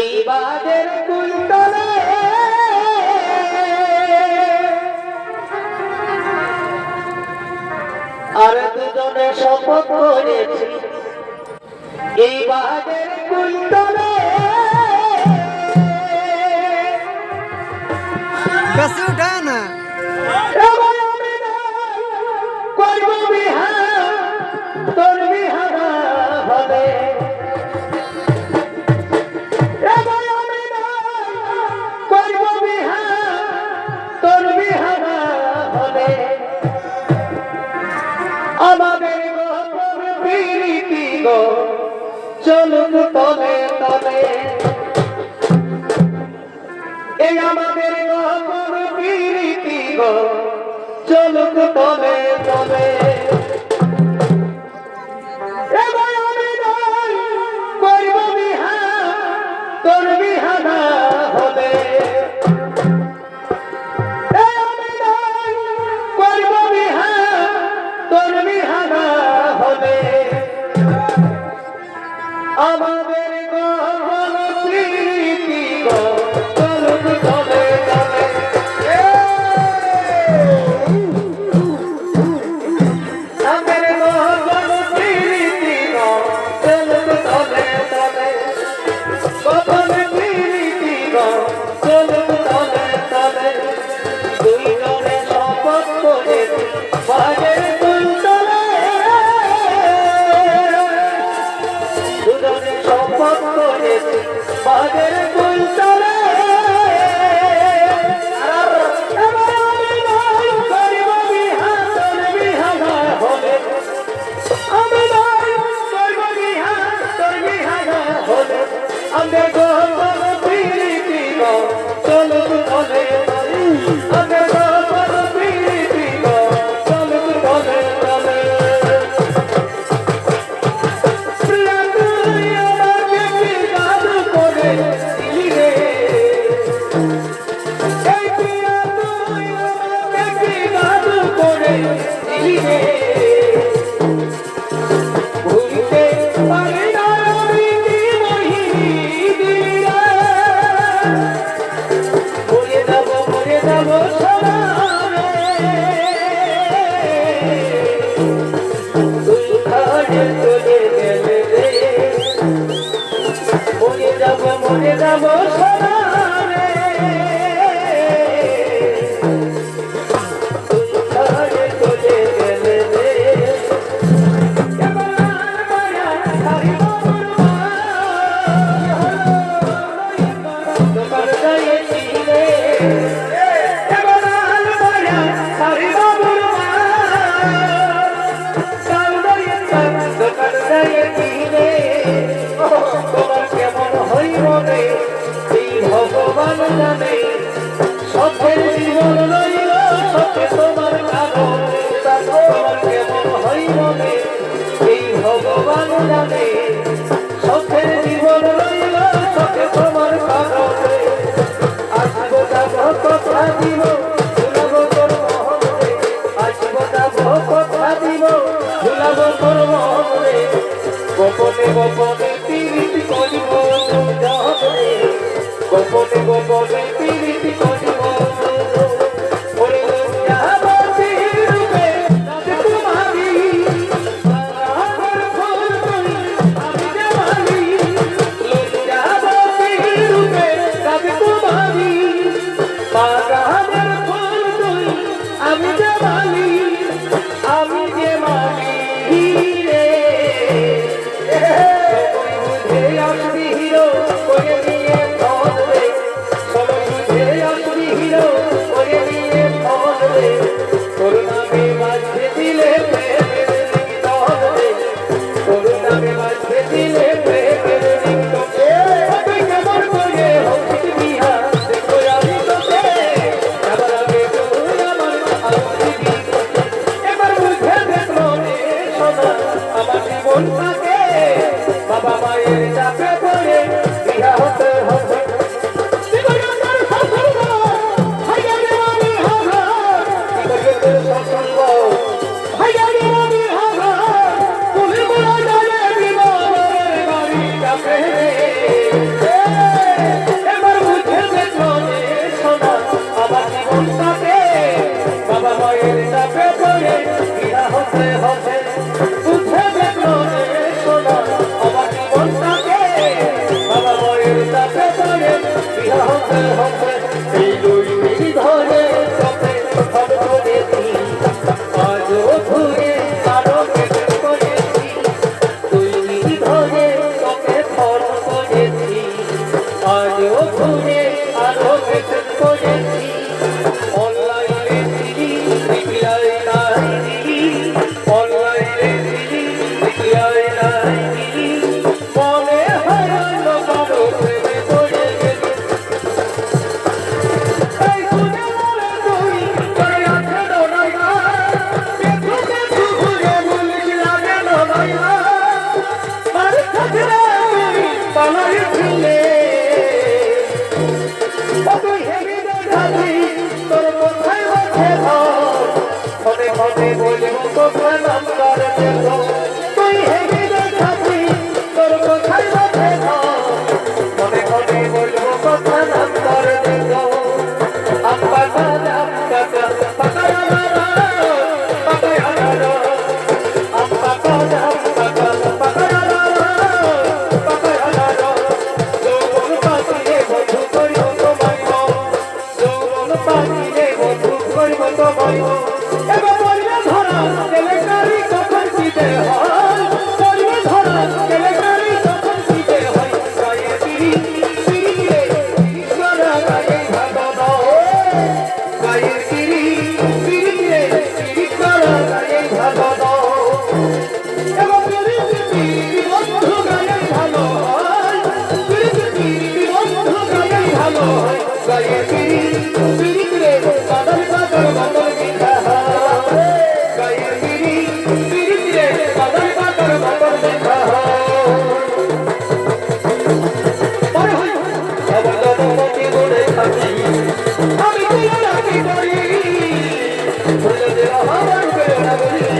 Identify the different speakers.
Speaker 1: এই বাদের কুলতলে আর দুজনে শপথ করেছি। এই বাদের কুলতলে কাছে উঠা। আমাদের প্রীতি গো। চলুন তলে তলে এই আমাদের প্রীতি গো। চলুন তলে তলে Yeah. It's a purple Thank you.